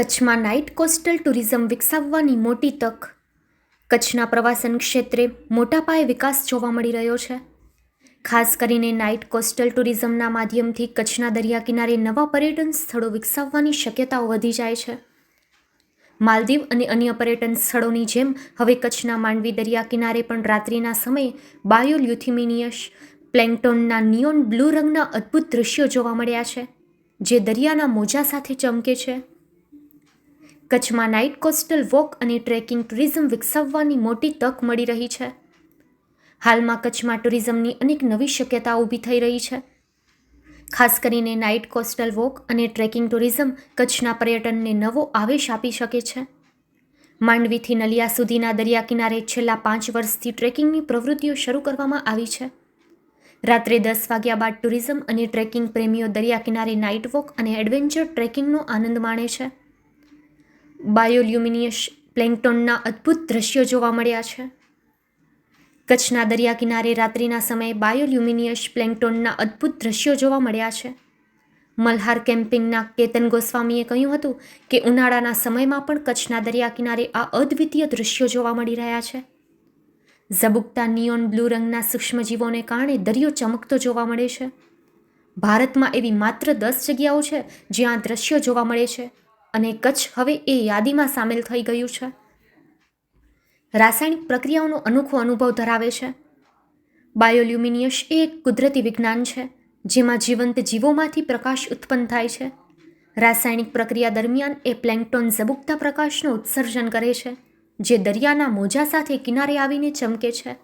કચ્છમાં night coastal tourism વિકસાવવાની મોટી તક. કચ્છના પ્રવાસન ક્ષેત્રે મોટા પાયે વિકાસ જોવા મળી રહ્યો છે. ખાસ કરીને નાઇટ કોસ્ટલ ટુરિઝમના માધ્યમથી કચ્છના દરિયા કિનારે નવા પર્યટન સ્થળો વિકસાવવાની શક્યતાઓ વધી જાય છે. માલદીવ અને અન્ય પર્યટન સ્થળોની જેમ હવે કચ્છના માંડવી દરિયા કિનારે પણ રાત્રિના સમયે બાયોલ્યુથિમિનિયસ પ્લેન્ટોનના નિયોન બ્લુ રંગના અદ્ભુત દૃશ્યો જોવા મળ્યા છે, જે દરિયાના મોજા સાથે ચમકે છે. કચ્છમાં નાઇટ કોસ્ટલ વોક અને ટ્રેકિંગ ટુરિઝમ વિકસાવવાની મોટી તક મળી રહી છે. હાલમાં કચ્છમાં ટુરિઝમની અનેક નવી શક્યતા ઊભી થઈ રહી છે. ખાસ કરીને નાઇટ કોસ્ટલ વોક અને ટ્રેકિંગ ટુરિઝમ કચ્છના પર્યટનને નવો આવેશ આપી શકે છે. માંડવીથી નલિયા સુધીના દરિયા કિનારે છેલ્લા પાંચ વર્ષથી ટ્રેકિંગની પ્રવૃત્તિઓ શરૂ કરવામાં આવી છે. રાત્રે દસ વાગ્યા બાદ ટુરિઝમ અને ટ્રેકિંગ પ્રેમીઓ દરિયા કિનારે નાઇટ વોક અને એડવેન્ચર ટ્રેકિંગનો આનંદ માણે છે. બાયોલ્યુમિનિયસ પ્લેન્કટોનના અદ્ભુત દ્રશ્યો જોવા મળ્યા છે. કચ્છના દરિયા કિનારે રાત્રિના સમયે બાયોલ્યુમિનિયસ પ્લેન્કટોનના અદ્ભુત દ્રશ્યો જોવા મળ્યા છે. મલ્હાર કેમ્પિંગના કેતન ગોસ્વામીએ કહ્યું હતું કે ઉનાળાના સમયમાં પણ કચ્છના દરિયા કિનારે આ અદ્વિતીય દ્રશ્યો જોવા મળી રહ્યા છે. ઝબુકતા નિયોન બ્લુ રંગના સૂક્ષ્મજીવોને કારણે દરિયો ચમકતો જોવા મળે છે. ભારતમાં એવી માત્ર દસ જગ્યાઓ છે જ્યાં દ્રશ્યો જોવા મળે છે. અને કચ્છ હવે એ યાદીમાં સામેલ થઈ ગયું છે. રાસાયણિક પ્રક્રિયાઓનો અનોખો અનુભવ ધરાવે છે. બાયોલ્યુમિનિયસ એ એક કુદરતી વિજ્ઞાન છે, જેમાં જીવંત જીવોમાંથી પ્રકાશ ઉત્પન્ન થાય છે. રાસાયણિક પ્રક્રિયા દરમિયાન એ પ્લેન્કટોન ઝબુકતા પ્રકાશનું ઉત્સર્જન કરે છે, જે દરિયાના મોજા સાથે કિનારે આવીને ચમકે છે.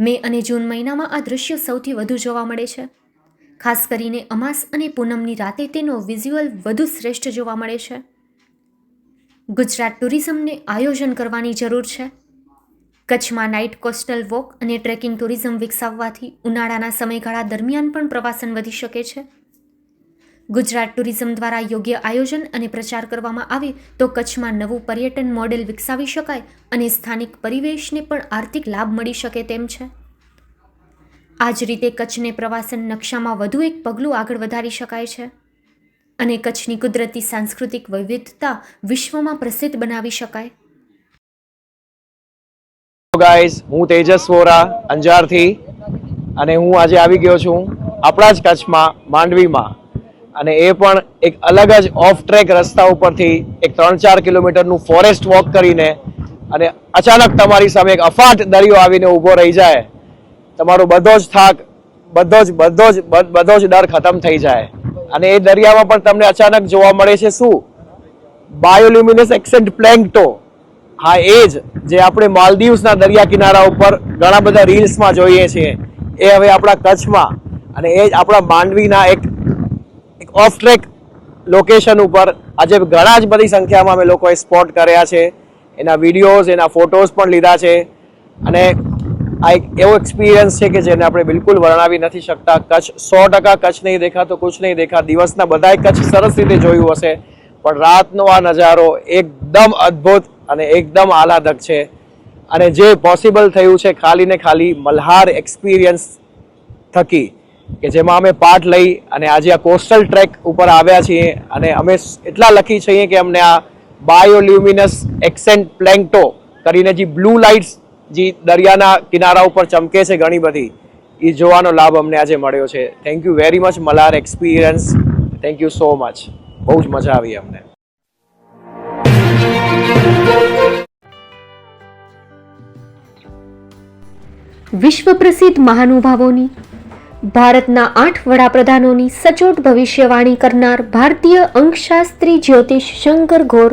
મે અને જૂન મહિનામાં આ દૃશ્ય સૌથી વધુ જોવા મળે છે. ખાસ કરીને અમાસ અને પૂનમની રાતે તેનો વિઝ્યુઅલ વધુ શ્રેષ્ઠ જોવા મળે છે. ગુજરાત ટુરિઝમને આયોજન કરવાની જરૂર છે. કચ્છમાં નાઇટ કોસ્ટલ વોક અને ટ્રેકિંગ ટુરિઝમ વિકસાવવાથી ઉનાળાના સમયગાળા દરમિયાન પણ પ્રવાસન વધી શકે છે. ગુજરાત ટુરિઝમ દ્વારા યોગ્ય આયોજન અને પ્રચાર કરવામાં આવે તો કચ્છમાં નવું પર્યટન મોડેલ વિકસાવી શકાય અને સ્થાનિક પરિવેશને પણ આર્થિક લાભ મળી શકે તેમ છે. આ જ રીતે કચ્છને પ્રવાસન નકશામાં વધુ એક પગલું આગળ વધારી શકાય છે. અને કચ્છની કુદરતી સાંસ્કૃતિક વૈવિધતા વિશ્વમાં પ્રસિદ્ધ બનાવી શકાય. ગાઈઝ હું તેજસ વોરા, અંજારથી અને હું આજે આવી ગયો છું આપણા જ કચ્છમાં, માંડવીમાં. અને એ પણ એક અલગ જ ઓફ ટ્રેક રસ્તા ઉપરથી એક ત્રણ ચાર કિલોમીટરનું ફોરેસ્ટ વોક કરીને અને અચાનક તમારી સામે એક અફાટ દરિયો આવીને ઊભો રહી જાય. તમારો બધો જ થાક, બધો જ બધો જ બધો જ ડર ખતમ થઈ જાય. અને એ દરિયામાં પણ તમને અચાનક જોવા મળે છે શું? બાયોલ્યુમિનસ એક્સેન્ટ પ્લેન્કટો હા, એ જ, જે આપણે માલદીવ્સના દરિયા કિનારા ઉપર ઘણા બધા રીલ્સમાં જોઈએ છીએ એ હવે આપણા કચ્છમાં અને એ જ આપણા માંડવીના એક એક ઓફ ટ્રેક લોકેશન ઉપર આજે ઘણા જ બધી સંખ્યામાં અમે લોકોએ સ્પોટ કર્યા છે. એના વિડીયોઝ એના ફોટોઝ પણ લીધા છે. અને આ એક એવો એક્સપિરિયન્સ છે કે જેને આપણે બિલકુલ વર્ણવી નથી શકતા. કચ્છ સો ટકા કચ્છ નહીં દેખા તો કુછ નહીં દેખા દિવસના બધાએ કચ્છ સરસ રીતે જોયું હશે. પણ રાતનો આ નજારો એકદમ અદ્ભુત અને એકદમ આહલાદક છે. અને જે પોસિબલ થયું છે, ખાલી ને ખાલી મલ્હાર એક્સપિરિયન્સ થકી, કે જેમાં અમે પાર્ટ લઈ અને આજે આ કોસ્ટલ ટ્રેક ઉપર આવ્યા છીએ અને અમે એટલા લખી છીએ કે અમને આ બાયોલ્યુમિનસ એક્સેન્ટ પ્લેન્ટો કરીને જે બ્લુ લાઇટ્સ જે, દરિયાના કિનારા ઉપર ચમકે છે ઘણી બધી. એ જોવાનો લાભ અમને આજે મળ્યો છે. Thank you very much Malar experience thank you so much બહુ જ મજા આવી અમને. વિશ્વ પ્રસિદ્ધ મહાનુભાવોની, ભારતના આઠ વડાપ્રધાનોની સચોટ ભવિષ્યવાણી કરનાર ભારતીય અંકશાસ્ત્રી જ્યોતિષ શંકર ઘોર